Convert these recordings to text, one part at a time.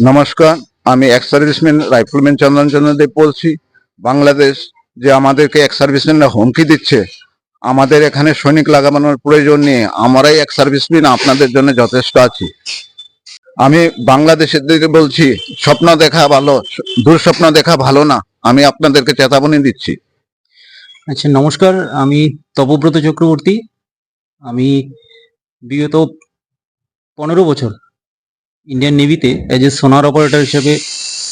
নমস্কার, আমি ex serviceman rifleman Chandan Chandra Deb বলছি। বাংলাদেশ যে আমাদেরকে এক্স সার্ভিসম্যানরা হুমকি দিচ্ছে, আমাদের এখানে সৈনিক লাগানোর প্রয়োজন নেই আমরাই এক সার্ভিসম্যান আপনাদের জন্য যথেষ্ট আছি। আমি বাংলাদেশের দিকে বলছি, স্বপ্ন দেখা ভালো, দুঃস্বপ্ন দেখা ভালো না, আমি আপনাদেরকে চেতাবনী দিচ্ছি। আচ্ছা নমস্কার, আমি তপব্রত চক্রবর্তী। আমি বিগত পনেরো বছর ইন্ডিয়ান নেভিতে অ্যাজ এ সোনার অপারেটর হিসেবে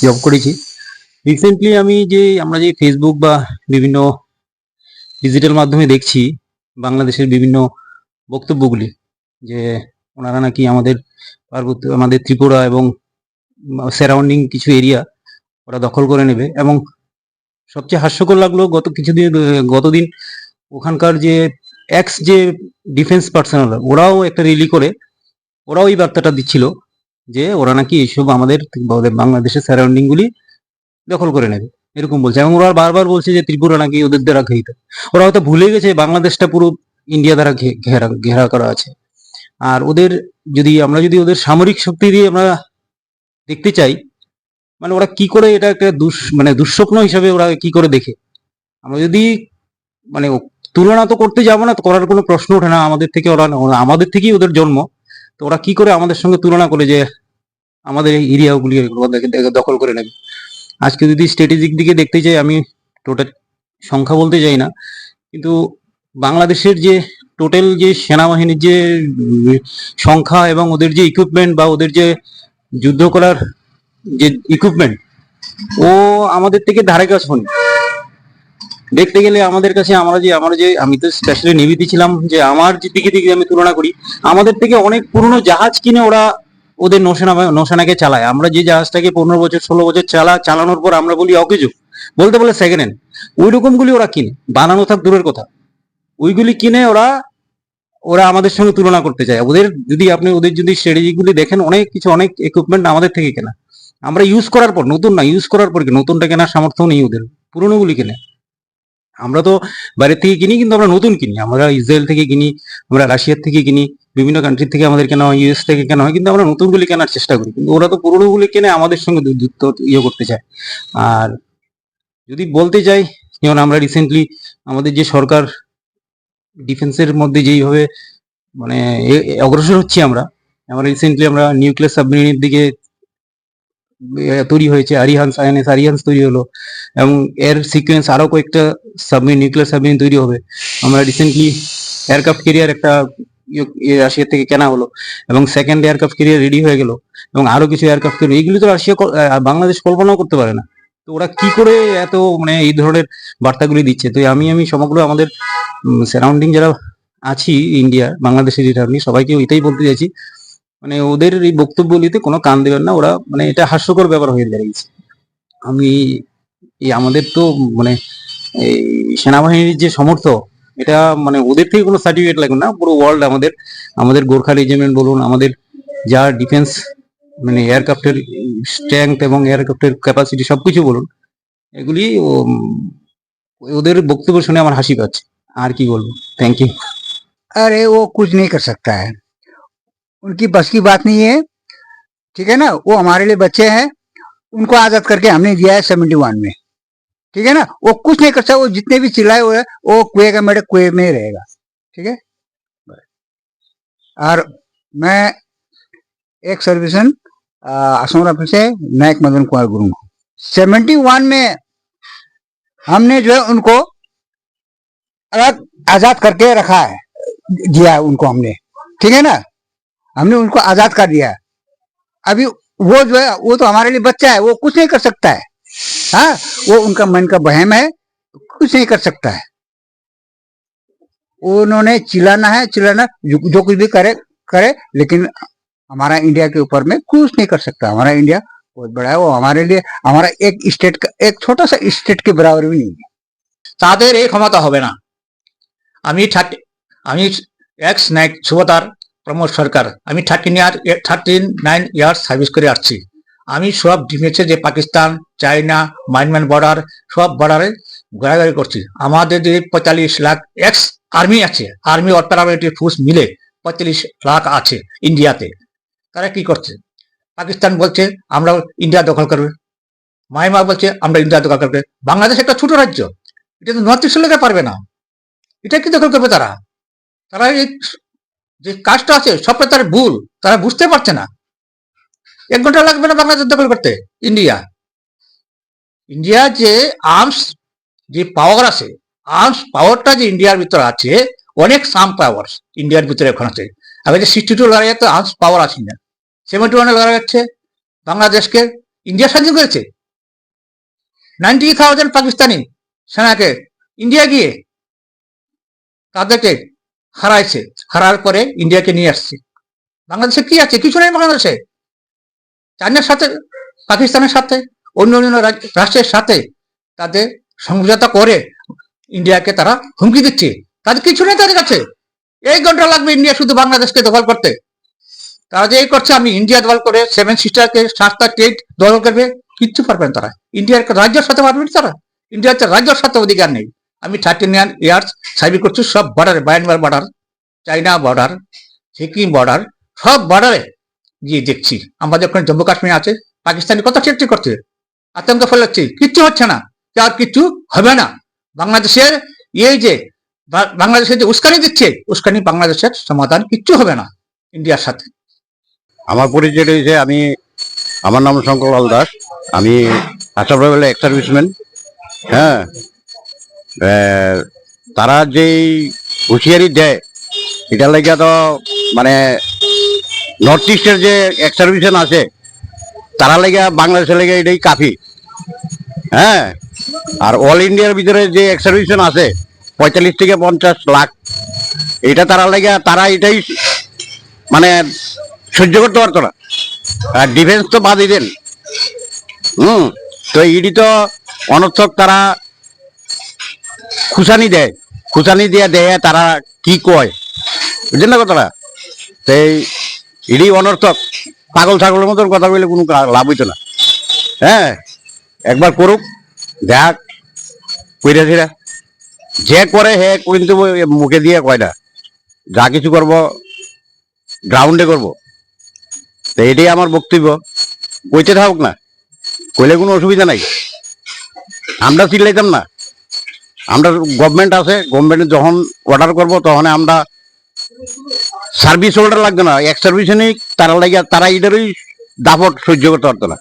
জব করেছি। রিসেন্টলি আমি যে আমরা যে ফেসবুক বা বিভিন্ন ডিজিটাল মাধ্যমে দেখছি, বাংলাদেশের বিভিন্ন বক্তব্যগুলি, যে ওনারা নাকি আমাদের পার্বত্য, আমাদের ত্রিপুরা এবং সারাউন্ডিং কিছু এরিয়া ওরা দখল করে নেবে এবং সবচেয়ে হাস্যকর লাগল, গত কিছুদিন, গতদিন ওখানকার যে এক্স যে ডিফেন্স পার্সোনাল ওরাও একটা রিলি করে, ওরাও এই বার্তাটা দিচ্ছিল যে ওরা নাকি এইসব আমাদের বাংলাদেশের সারাউন্ডিং গুলি দখল করে নেবে। এরকম বলছে। এবং ওরা বারবার বলছে যে ত্রিপুরা নাকি ওদের দ্বারা ঘেরিত ওরা হয়তো ভুলে গেছে বাংলাদেশটা পুরো ইন্ডিয়া দ্বারা ঘেরা ঘেরা করা আছে। আর ওদের যদি, আমরা যদি ওদের সামরিক শক্তি দিয়ে আমরা দেখতে চাই মানে ওরা কি করে এটা একটা দুঃ মানে দুঃস্বপ্ন হিসাবে ওরা কি করে দেখে? আমরা যদি মানে তুলনা তো করতে যাব না করার কোনো প্রশ্ন ওঠে না আমাদের থেকে ওরা- আমাদের থেকেই ওদের জন্ম। তো ওরা কি করে আমাদের সঙ্গে তুলনা করে যে আমাদের এই এরিয়াগুলি দখল করে নেবে। আজকে যদি স্ট্র্যাটেজিক দিকে দেখতে চাই আমি টোটাল সংখ্যা বলতে চাই না, কিন্তু বাংলাদেশের যে টোটাল যে সেনাবাহিনীর যে সংখ্যা এবং ওদের যে ইকুইপমেন্ট বা ওদের যে যুদ্ধ করার যে ইকুইপমেন্ট ও আমাদের থেকে ধারে কাছে হয়নি। দেখতে গেলে আমাদের কাছে আমরা যে আমরা যে, আমি তো স্পেশালি নেভিতে ছিলাম যে, আমার যে দিকে দিকে আমি তুলনা করি, আমাদের থেকে অনেক পুরনো জাহাজ কিনে ওরা ওদের নৌসেনা নৌসেনাকে চালায়। আমরা যে জাহাজটাকে পনেরো বছর, ষোলো বছর চালা চালানোর পর আমরা বলি অকেজো। বলতে বলে সেকেন্ড হ্যান্ড ওই রকমগুলি ওরা কিনে। বানানো থাক, দূরের কথা। ওইগুলি কিনে ওরা ওরা আমাদের সঙ্গে তুলনা করতে চায়। ওদের যদি আপনি, ওদের যদি স্ট্র্যাটেজি গুলি দেখেন, অনেক কিছু, অনেক ইকুইপমেন্ট আমাদের থেকে কেনা। আমরা ইউজ করার পর, নতুন না ইউজ করার পর নতুনটা কেনার সামর্থ্য নেই ওদের। পুরোনো গুলি কিনে। আমরা তো বাইরের থেকে কিনি, কিন্তু আমরা নতুন কিনি। আমরা ইসরায়েল থেকে কিনি, আমরা রাশিয়ার থেকে কিনি। বিভিন্ন কান্ট্রি থেকে আমাদের কেনা হয় ইউএস থেকে কেনা হয়, কিন্তু আমরা নতুনগুলি কেনার চেষ্টা করি। কিন্তু ওরা তো পুরোনোগুলি কেনে আমাদের সঙ্গে যুক্ত ইয়ে করতে চায়। আর যদি বলতে চাই, যেমন আমরা রিসেন্টলি আমাদের যে সরকার ডিফেন্সের মধ্যে যেইভাবে মানে অগ্রসর হচ্ছি আমরা আমরা রিসেন্টলি আমরা নিউক্লিয়ার সাবমেরিনের দিকে তৈরি হয়েছে আরিহান্স আইএনএস আরিহান্স তৈরি হলো, এবং এর সিকোয়েন্স আরও কয়েকটা সাবমেরিন নিউক্লিয়ার সাবমেরিন তৈরি হবে। আমরা রিসেন্টলি এয়ারক্রাফট ক্যারিয়ার একটা রাশিয়া থেকে কেনা হলো। এবং সেকেন্ড এয়ারক্রাফট ক্যারিয়ার রেডি হয়ে গেল। এবং আরও কিছু এয়ারক্রাফট ক্যারিয়ার এগুলি তো রাশিয়া বাংলাদেশ কল্পনাও করতে পারে না। তো ওরা কি করে এত মানে এই ধরনের বার্তাগুলি দিচ্ছে? তো আমি আমি সমগ্র আমাদের সারাউন্ডিং যারা আছি ইন্ডিয়া বাংলাদেশের আপনি সবাইকে এটাই বলতে চাইছি। মানে ওদের এই বক্তব্যগুলিতে কোনো কান দেবেন না। ওরা মানে এটা হাস্যকর ব্যাপার হয়ে দাঁড়িয়েছে। আমি আমাদের তো মানে এই সেনাবাহিনীর যে সমর্থ এটা মানে ওদের থেকে কোনো সার্টিফিকেট লাগবে না পুরো ওয়ার্ল্ড আমাদের আমাদের গোর্খা রেজিমেন্ট বলুন আমাদের যা ডিফেন্স মানে এয়ারক্রাফটের স্ট্রেংথ এবং এয়ারক্রাফটের ক্যাপাসিটি সবকিছু বলুন এগুলি উম, ওদের বক্তব্য শুনে আমার হাসি পাচ্ছে আর কি বলবো থ্যাংক ইউ अरे वो कुछ नहीं कर सकता है उनकी बस की बात नहीं है ठीक है ना वो हमारे लिए बच्चे हैं उनको आजाद करके हमने दिया है सेवेंटी वन में ठीक है ना? वो कुछ नहीं कर सकता, वो जितने भी चिल्लाए हुए वो कुएँ का मेरे कुएँ में ही रहेगा। ठीक है? और मैं एक सर्विसन असम से नायक मदन कुमार गुरु सेवेंटी वन में हमने जो है उनको अलग आज़ाद करके रखा है, दिया है उनको हमने। ठीक है ना? हमने उनको आज़ाद कर दिया है। अभी वो जो है, वो तो हमारे लिए बच्चा है, वो कुछ नहीं कर सकता है। हाँ वो उनका मन का बहम है कुछ नहीं कर सकता है उन्होंने चिल्लाना है चिल्लाना जो, जो कुछ भी करे करे लेकिन हमारा इंडिया के ऊपर में कुछ नहीं कर सकता हमारा इंडिया बहुत बड़ा है वो हमारे लिए हमारा एक स्टेट का एक छोटा सा स्टेट के बराबर भी नहीं है তাদের এই ক্ষমতা হবে না আমি থার্টি আমি এক্স নাইক সুবতার প্রমোদ সরকার আমি thirteen year thirteen nine years service করে আসছি আমি সব ডিফেন্সে যে পাকিস্তান, চায়না মাইনম্যান বর্ডার সব বর্ডারে ঘোরাঘুরি করছি। আমাদের যে পঁয়তাল্লিশ লাখ এক্স আর্মি আছে আর্মি অর প্যারামিলিটারি ফোর্স মিলে পঁয়তাল্লিশ লাখ আছে ইন্ডিয়াতে তারা কি করছে? পাকিস্তান বলছে, আমরা ইন্ডিয়া দখল করবে। মায়ানমার বলছে, আমরা ইন্ডিয়া দখল করবে। বাংলাদেশ একটা ছোট রাজ্য, এটা তো নর্থ ইস্ট পারবে না। এটা কি দখল করবে তারা? তারা এই যে কাজটা আছে, সবটা তার ভুল, তারা বুঝতে পারছে না। এক ঘণ্টা লাগবে না বাংলাদেশ দখল করতে? ইন্ডিয়া। ইন্ডিয়া যে আর্মস যে পাওয়ার আছে আর্মস পাওয়ারটা যে ইন্ডিয়ার ভিতরে আছে, অনেক সাম পাওয়ার ইন্ডিয়ার ভিতরে এখন আছে। আগে যে সিক্সটি টু লড়াই তো আর্মস পাওয়ার আছে না। সেভেন্টি ওয়ানে লড়াই হচ্ছে, বাংলাদেশকে ইন্ডিয়া স্বাধীন করেছে। নাইনটি থাউজেন্ড পাকিস্তানি সেনাকে ইন্ডিয়া গিয়ে তাদেরকে হারাইছে। হারার পরে ইন্ডিয়াকে নিয়ে আসছে। বাংলাদেশে কি আছে? কিছু নেই বাংলাদেশে। চাইনার সাথে, পাকিস্তানের সাথে, অন্য অন্য রাষ্ট্রের সাথে তাদের সমঝোতা করে ইন্ডিয়াকে তারা হুমকি দিচ্ছে। তাদের কিছু নেই তাদের কাছে। এই ঘণ্টা লাগবে ইন্ডিয়া শুধু বাংলাদেশকে দখল করতে। তারা যে এই করছে, আমি ইন্ডিয়া দখল করে সেভেন সিস্টারকে, সাতটা স্টেট দখল করবে, কিচ্ছু পারবে না তারা। ইন্ডিয়ার রাজ্যের সাথে পারবে না তারা। ইন্ডিয়ার রাজ্যের সাথে অধিকার নেই। আমি থার্টি নাইন ইয়ার্স সার্ভে করছি সব বর্ডারে Myanmar border China border Sikkim border সব বর্ডারে গিয়ে দেখছি। আমাদের ওখানে জম্মু কাশ্মীর আছে পাকিস্তানি কত চেষ্টা করছে আতঙ্ক ফেলাচ্ছে, কিচ্ছু হচ্ছে না, আর কিচ্ছু হবে না। বাংলাদেশের এই যে বাংলাদেশের যে উস্কানি দিচ্ছে, উস্কানি বাংলাদেশের সমাধান কিচ্ছু হবে না, ইন্ডিয়ার সাথে। আমার পরিচয় হয়েছে আমি, আমার নাম শঙ্করলাল দাস। আমি আসাম এক্স সার্ভিসম্যান হ্যাঁ তারা যেই হুঁশিয়ারি দেয় এটা লেগে তো মানে নর্থ ইস্টের যে এক্স সার্ভিসম্যান আছে, তারা লেগে বাংলাদেশের লেগে এটাই কাফি। হ্যাঁ? আর অল ইন্ডিয়ার ভিতরে যে এক্স সার্ভিসম্যান আছে, পঁয়তাল্লিশ থেকে পঞ্চাশ লাখ, এটা তারা লেগে, তারা এটাই মানে সহ্য করতে পারতো না। আর ডিফেন্স তো বাদই দেন। হুম? তো ইডি তো অনর্থক তারা খুসানি দেয়। খুসানি দিয়ে দেয় তারা কি কয়? বুঝলেন না কথাটা? তো এই ইডি অনর্থক। পাগল ছাগলের মতন কথা বললে কোনো লাভ হইতো না। হ্যাঁ একবার করুক, দেখ, কইরা ছিরা যে করে হে কিন্তু মুখে দিয়ে কয় না। যা কিছু করব গ্রাউন্ডে করব। তো এটাই আমার বক্তব্য। কইতে থাকুক না। কইলে কোনো অসুবিধা নাই। আমরা চিল্লাইতাম না। আমরা গভর্নমেন্ট আছে গভর্নমেন্ট যখন অর্ডার করব তখন আমরা সার্ভিস হোল্ডার লাগতো না, এক সার্ভিস তারা লাগে তারা এটারই দাপট সহ্য করতে পারতো না।